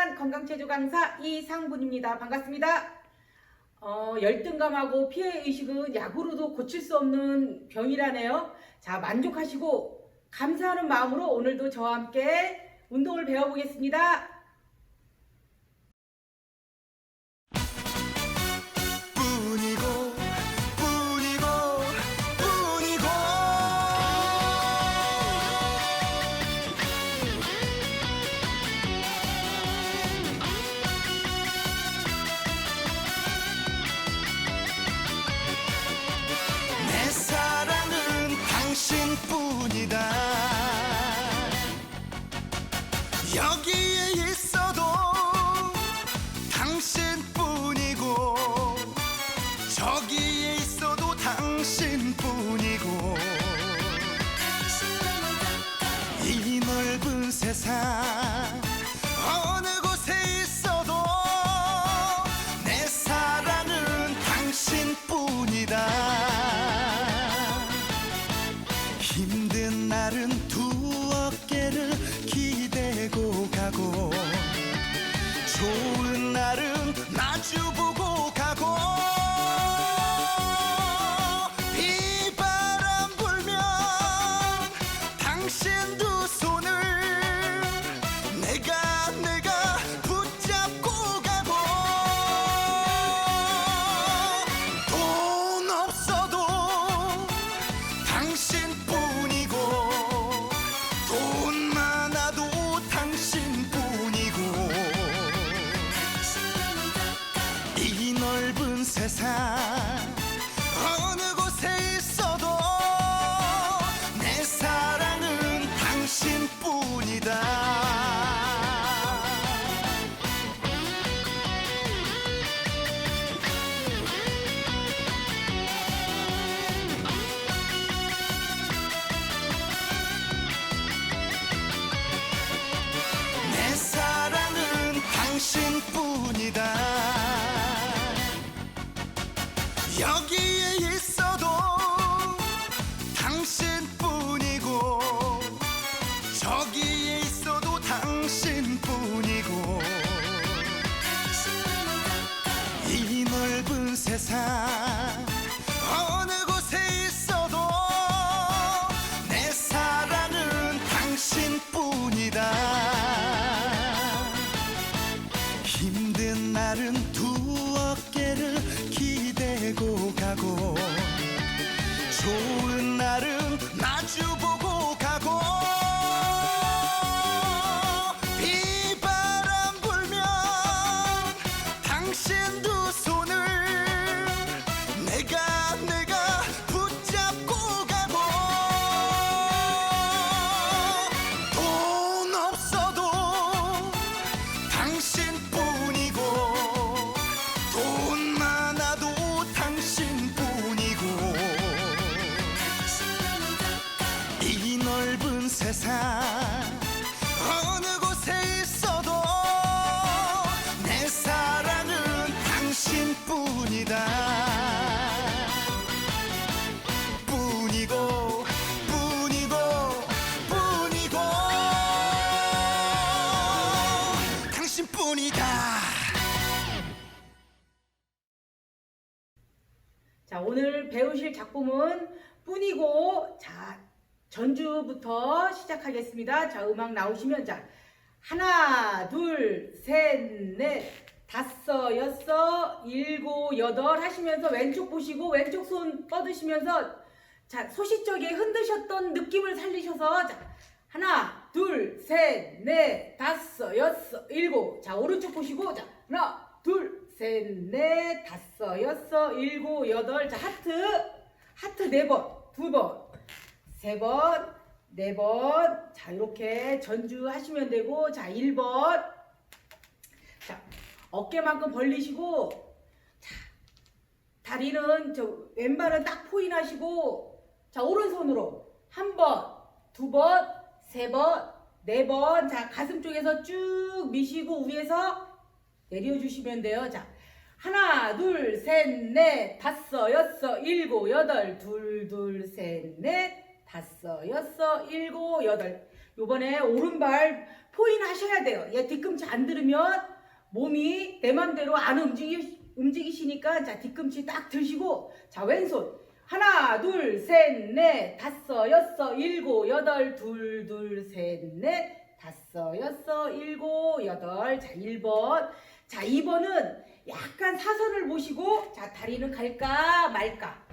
대한 건강체조 강사 이상분입니다. 반갑습니다. 어, 열등감하고 피해의식은 약으로도 고칠 수 없는 병이라네요. 자, 만족하시고 감사하는 마음으로 오늘도 저와 함께 운동을 배워보겠습니다. 가고. 좋은 날은 마주보고 가고 세상 여기에 있어도 당신뿐이고 저기에 있어도 당신뿐이고. 이 넓은 세상 좋 세상. 어느 곳에 있어도 내 사랑은 당신뿐이다. 뿐이고 뿐이고 뿐이고. 당신뿐이다. 자, 오늘 배우실 작품은 뿐이고, 자, 전주부터 시작하겠습니다. 자, 음악 나오시면, 자, 하나, 둘, 셋, 넷, 다섯, 여섯, 일곱, 여덟 하시면서 왼쪽 보시고, 왼쪽 손 뻗으시면서, 자, 소시적에 흔드셨던 느낌을 살리셔서, 자, 하나, 둘, 셋, 넷, 다섯, 여섯, 일곱. 자, 오른쪽 보시고, 자, 하나, 둘, 셋, 넷, 다섯, 여섯, 일곱, 여덟. 자, 하트. 하트 네 번, 두 번, 세 번, 네 번. 자, 이렇게 전주 하시면 되고, 자, 1번. 자, 어깨만큼 벌리시고, 자, 다리는 저 왼발은 딱 포인하시고, 자, 오른손으로 한 번, 두 번, 세 번, 네 번. 자, 가슴 쪽에서 쭉 미시고 위에서 내려주시면 돼요. 자, 하나, 둘, 셋, 넷, 다섯, 여섯, 일곱, 여덟, 둘, 둘, 셋, 넷, 다섯, 여섯, 일곱, 여덟. 요번에 오른발 포인 하셔야 돼요. 얘 뒤꿈치 안 들으면 몸이 내 맘대로 안 움직이, 움직이시니까 자 뒤꿈치 딱 드시고 자 왼손. 하나 둘 셋 넷. 다섯 여섯 일곱 여덟. 둘 둘 셋 넷. 다섯 여섯 일곱 여덟. 자 1번. 자 2번은 약간 사선을 보시고 자 다리는 갈까 말까?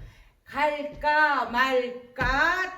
갈까 말까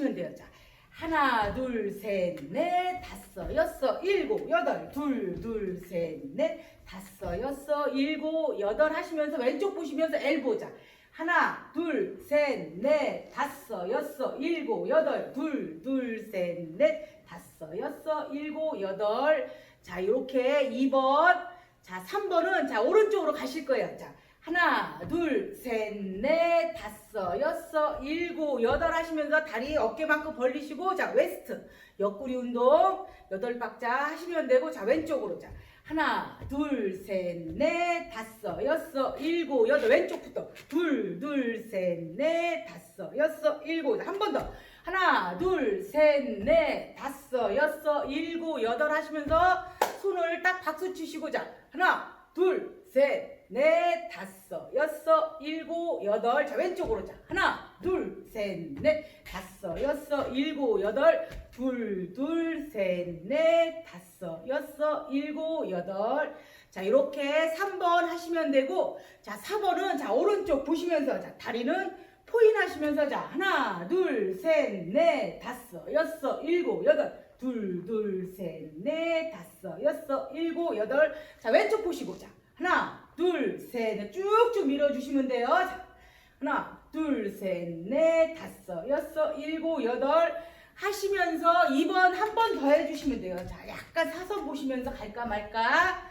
하시면 돼요. 자 하나 둘 셋 넷 다섯 여섯 일곱 여덟. 둘 둘 셋 넷 다섯 여섯 일곱 여덟 하시면서 왼쪽 보시면서 엘보. 자 하나 둘 셋 넷 다섯 여섯 일곱 여덟. 둘 둘 셋 넷 다섯 여섯 일곱 여덟. 자 이렇게 2번. 자 3번은 자 오른쪽으로 가실 거예요. 자 하나, 둘, 셋, 넷, 다섯, 여섯, 일곱, 여덟 하시면서 다리 어깨만큼 벌리시고 자 웨스트. 옆구리 운동. 여덟 박자 하시면 되고 자 왼쪽으로. 자 하나, 둘, 셋, 넷, 다섯, 여섯, 일곱, 여덟. 왼쪽부터. 둘, 둘, 셋, 넷, 다섯, 여섯, 일곱. 한 번 더. 하나, 둘, 셋, 넷, 다섯, 여섯, 일곱, 여덟 하시면서 손을 딱 박수 치시고 자 하나, 둘, 셋, 넷, 다섯, 여섯, 일곱, 여덟. 자, 왼쪽으로 자. 하나, 둘, 셋, 넷, 다섯, 여섯, 일곱, 여덟. 둘, 둘, 셋, 넷, 다섯, 여섯, 일곱, 여덟. 자, 이렇게 3번 하시면 되고, 자, 4번은 자, 오른쪽 보시면서 자, 다리는 포인 하시면서 자, 하나, 둘, 셋, 넷, 다섯, 여섯, 일곱, 여덟. 둘, 둘, 셋, 넷, 다섯, 여섯, 일곱, 여덟. 자, 왼쪽 보시고 자. 밀어주시면 돼요. 자, 하나, 둘, 셋, 넷, 다섯, 여섯, 일곱, 여덟. 하시면서 2번 한 번 더 해주시면 돼요. 자, 약간 사선 보시면서 갈까 말까.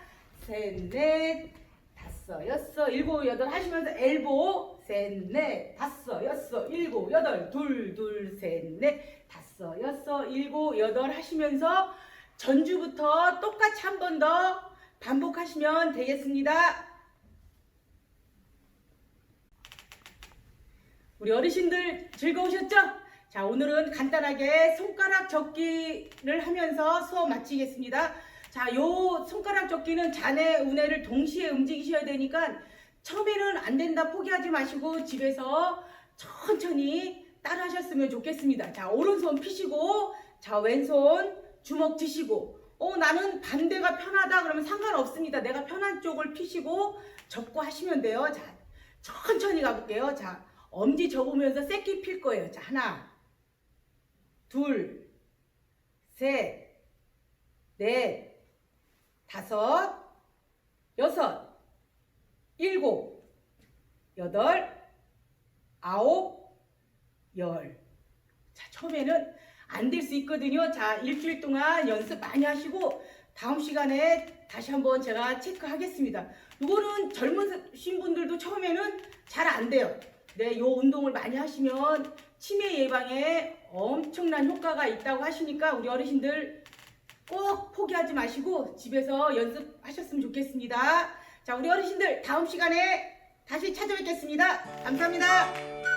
셋, 넷, 다섯, 여섯, 일곱, 여덟 하시면서 엘보. 셋, 넷, 다섯, 여섯, 일곱, 여덟. 둘, 둘, 셋, 넷, 다섯, 여섯, 일곱, 여덟 하시면서 전주부터 똑같이 한 번 더 반복하시면 되겠습니다. 우리 어르신들 즐거우셨죠? 자, 오늘은 간단하게 손가락 접기를 하면서 수업 마치겠습니다. 자, 요 손가락 접기는 잔의 우뇌를 동시에 움직이셔야 되니까 처음에는 안 된다 포기하지 마시고 집에서 천천히 따라 하셨으면 좋겠습니다. 자, 오른손 피시고, 자, 왼손 주먹 드시고, 어, 나는 반대가 편하다 그러면 상관없습니다. 내가 편한 쪽을 피시고 접고 하시면 돼요. 자, 천천히 가볼게요. 자, 엄지 접으면서 새끼 필 거예요. 자, 하나, 둘, 셋, 넷, 다섯, 여섯, 일곱, 여덟, 아홉, 열. 자, 처음에는 안 될 수 있거든요. 자, 일주일 동안 연습 많이 하시고 다음 시간에 다시 한번 제가 체크하겠습니다. 이거는 젊으신 분들도 처음에는 잘 안 돼요. 네, 요 운동을 많이 하시면 치매 예방에 엄청난 효과가 있다고 하시니까 우리 어르신들 꼭 포기하지 마시고 집에서 연습하셨으면 좋겠습니다. 자, 우리 어르신들 다음 시간에 다시 찾아뵙겠습니다. 감사합니다.